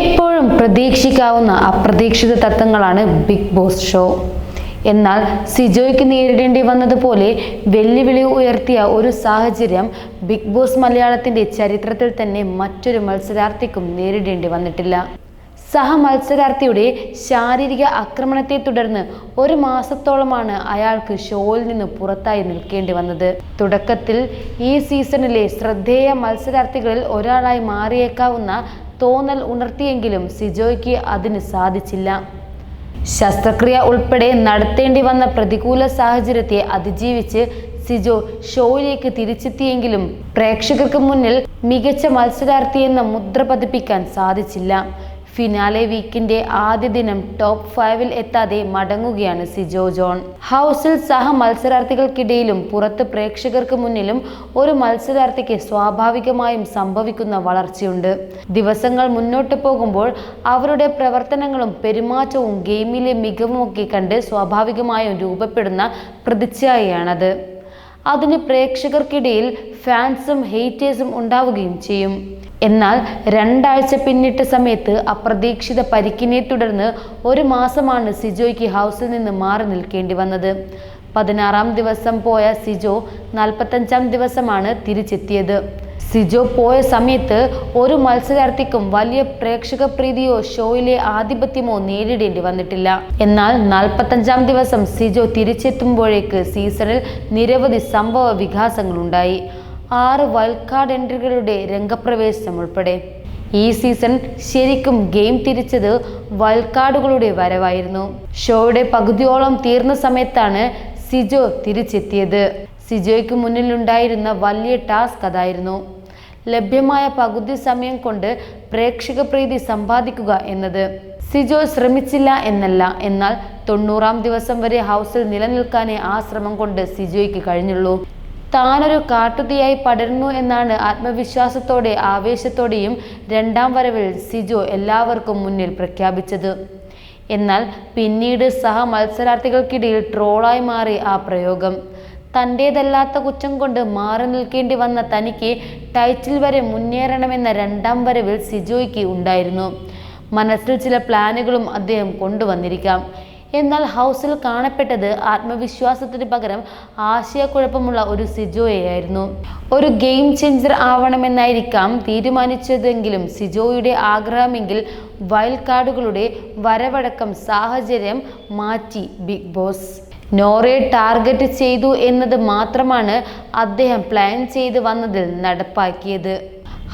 എപ്പോഴും പ്രതീക്ഷിക്കാവുന്ന അപ്രതീക്ഷിത തത്വങ്ങളാണ് big boss show. എന്നാൽ സിജോയ്ക്ക് നേരിടേണ്ടി വന്നതുപോലെ വെല്ലുവിളി ഉയർത്തിയ ഒരു സാഹചര്യം ബിഗ് ബോസ് മലയാളത്തിന്റെ ചരിത്രത്തിൽ തന്നെ മറ്റൊരു മത്സരാർത്ഥിക്കും നേരിടേണ്ടി വന്നിട്ടില്ല. സഹ മത്സരാർത്ഥിയുടെ ശാരീരിക ആക്രമണത്തെ തുടർന്ന് ഒരു മാസത്തോളമാണ് അയാൾക്ക് ഷോയിൽ നിന്ന് പുറത്തായി നിൽക്കേണ്ടി വന്നത്. തുടക്കത്തിൽ ഈ സീസണിലെ ശ്രദ്ധേയ മത്സരാർത്ഥികളിൽ ഒരാളായി മാറിയേക്കാവുന്ന തോന്നൽ ഉണർത്തിയെങ്കിലും സിജോയ്ക്ക് അതിന് സാധിച്ചില്ല. ശസ്ത്രക്രിയ ഉൾപ്പെടെ നടത്തേണ്ടി വന്ന പ്രതികൂല സാഹചര്യത്തെ അതിജീവിച്ച് സിജോ ഷോയിലേക്ക് തിരിച്ചെത്തിയെങ്കിലും പ്രേക്ഷകർക്ക് മുന്നിൽ മികച്ച മത്സരാർത്ഥിയെന്ന മുദ്ര പതിപ്പിക്കാൻ സാധിച്ചില്ല. ഫിനാലെ വീക്കിന്റെ ആദ്യ ദിനം ടോപ്പ് ഫൈവിൽ എത്താതെ മടങ്ങുകയാണ് സിജോ ജോൺ. ഹൗസിൽ സഹ മത്സരാർത്ഥികൾക്കിടയിലും പുറത്ത് പ്രേക്ഷകർക്ക് മുന്നിലും ഒരു മത്സരാർത്ഥിക്ക് സ്വാഭാവികമായും സംഭവിക്കുന്ന വളർച്ചയുണ്ട്. ദിവസങ്ങൾ മുന്നോട്ട് പോകുമ്പോൾ അവരുടെ പ്രവർത്തനങ്ങളും പെരുമാറ്റവും ഗെയിമിലെ മികവുമൊക്കെ കണ്ട് സ്വാഭാവികമായും രൂപപ്പെടുന്ന പ്രതിച്ഛായയാണത്. അതിന് പ്രേക്ഷകർക്കിടയിൽ ഫാൻസും ഹെയ്റ്റേഴ്സും ഉണ്ടാവുകയും ചെയ്യും. എന്നാൽ രണ്ടാഴ്ച പിന്നിട്ട സമയത്ത് അപ്രതീക്ഷിത പരിക്കിനെ തുടർന്ന് ഒരു മാസമാണ് സിജോയ്ക്ക് ഹൗസിൽ നിന്ന് മാറി നിൽക്കേണ്ടി വന്നത്. പതിനാറാം ദിവസം പോയ സിജോ നാൽപ്പത്തഞ്ചാം ദിവസമാണ് തിരിച്ചെത്തിയത്. സിജോ പോയ സമയത്ത് ഒരു മത്സരാർത്ഥിക്കും വലിയ പ്രേക്ഷക പ്രീതിയോ ഷോയിലെ ആധിപത്യമോ നേരിടേണ്ടി വന്നിട്ടില്ല. എന്നാൽ നാൽപ്പത്തഞ്ചാം ദിവസം സിജോ തിരിച്ചെത്തുമ്പോഴേക്ക് സീസണിൽ നിരവധി സംഭവ വികാസങ്ങളുണ്ടായി. ആറ് വൈൽഡ് കാർഡ് എൻട്രികളുടെ രംഗപ്രവേശനം ഉൾപ്പെടെ. ഈ സീസൺ ശരിക്കും ഗെയിം തിരിച്ചത് വൈൽഡ് കാർഡുകളുടെ വരവായിരുന്നു. ഷോയുടെ പകുതിയോളം തീർന്ന സമയത്താണ് സിജോ തിരിച്ചെത്തിയത്. സിജോയ്ക്ക് മുന്നിലുണ്ടായിരുന്ന വലിയ ടാസ്ക് അതായിരുന്നു. ലഭ്യമായ പകുതി സമയം കൊണ്ട് പ്രേക്ഷക പ്രീതി സമ്പാദിക്കുക എന്നത്. സിജോ ശ്രമിച്ചില്ല എന്നല്ല. എന്നാൽ തൊണ്ണൂറാം ദിവസം വരെ ഹൗസിൽ നിലനിൽക്കാനേ ആ ശ്രമം കൊണ്ട് സിജോയ്ക്ക് കഴിഞ്ഞുള്ളൂ. താനൊരു കാട്ടുതീയായി പടരുന്നു എന്നാണ് ആത്മവിശ്വാസത്തോടെ ആവേശത്തോടെയും രണ്ടാം വരവിൽ സിജോ എല്ലാവർക്കും മുന്നിൽ പ്രഖ്യാപിച്ചത്. എന്നാൽ പിന്നീട് സഹ മത്സരാർത്ഥികൾക്കിടയിൽ ട്രോളായി മാറി ആ പ്രയോഗം. തന്റേതല്ലാത്ത കുറ്റം കൊണ്ട് മാറി നിൽക്കേണ്ടി വന്ന തനിക്ക് ടൈറ്റിൽ വരെ മുന്നേറണമെന്ന രണ്ടാം വരവിൽ സിജോയ്ക്ക് ഉണ്ടായിരുന്നു. മനസ്സിൽ ചില പ്ലാനുകളും അദ്ദേഹം കൊണ്ടുവന്നിരിക്കാം. എന്നാൽ ഹൗസിൽ കാണപ്പെട്ടത് ആത്മവിശ്വാസത്തിന് പകരം ആശയക്കുഴപ്പമുള്ള ഒരു സിജോയെയായിരുന്നു. ഒരു ഗെയിം ചേഞ്ചർ ആവണമെന്നായിരിക്കാം തീരുമാനിച്ചതെങ്കിലും സിജോയുടെ ആഗ്രഹമെങ്കിൽ വൈൽഡ് കാർഡുകളുടെ വരവടക്കം സാഹചര്യം മാറ്റി ബിഗ് ബോസ്. നോറെ ടാർഗറ്റ് ചെയ്തു എന്നത് മാത്രമാണ് അദ്ദേഹം പ്ലാൻ ചെയ്ത് വന്നതിൽ നടപ്പാക്കിയത്.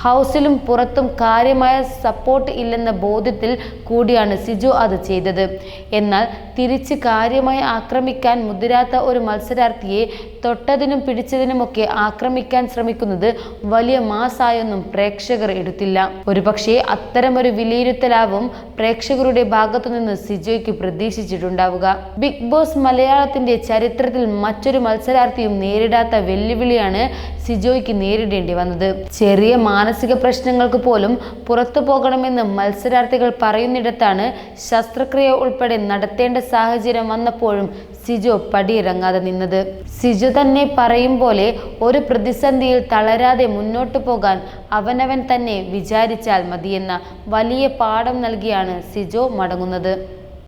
ഹൗസിലും പുറത്തും കാര്യമായ സപ്പോർട്ട് ഇല്ലെന്ന ബോധ്യത്തിൽ കൂടിയാണ് സിജു അത് ചെയ്തത്. എന്നാൽ തിരിച്ച് കാര്യമായി ആക്രമിക്കാൻ മുതിരാത്ത ഒരു മത്സരാർത്ഥിയെ തൊട്ടതിനും പിടിച്ചതിനുമൊക്കെ ആക്രമിക്കാൻ ശ്രമിക്കുന്നത് വലിയ മാസായൊന്നും പ്രേക്ഷകർ എടുത്തില്ല. ഒരുപക്ഷെ അത്തരമൊരു വിലയിരുത്തലാവും പ്രേക്ഷകരുടെ ഭാഗത്തുനിന്ന് സിജോയ്ക്ക് പ്രതീക്ഷിച്ചിട്ടുണ്ടാവുക. ബിഗ് ബോസ് മലയാളത്തിന്റെ ചരിത്രത്തിൽ മറ്റൊരു മത്സരാർത്ഥിയും നേരിടാത്ത വെല്ലുവിളിയാണ് സിജോയ്ക്ക് നേരിടേണ്ടി വന്നത്. ചെറിയ മാനസിക പ്രശ്നങ്ങൾക്ക് പോലും പുറത്തു പോകണമെന്ന് മത്സരാർത്ഥികൾ പറയുന്നിടത്താണ് ശസ്ത്രക്രിയ ഉൾപ്പെടെ നടത്തേണ്ട സാഹചര്യം വന്നപ്പോഴും സിജോ പടിയിറങ്ങാതെ നിന്നത്. സിജു തന്നെ പറയും പോലെ ഒരു പ്രതിസന്ധിയിൽ തളരാതെ മുന്നോട്ടു പോകാൻ അവനവൻ തന്നെ വിചാരിച്ചാൽ മതിയെന്ന വലിയ പാഠം നൽകിയാണ് സിജോ മടങ്ങുന്നത്.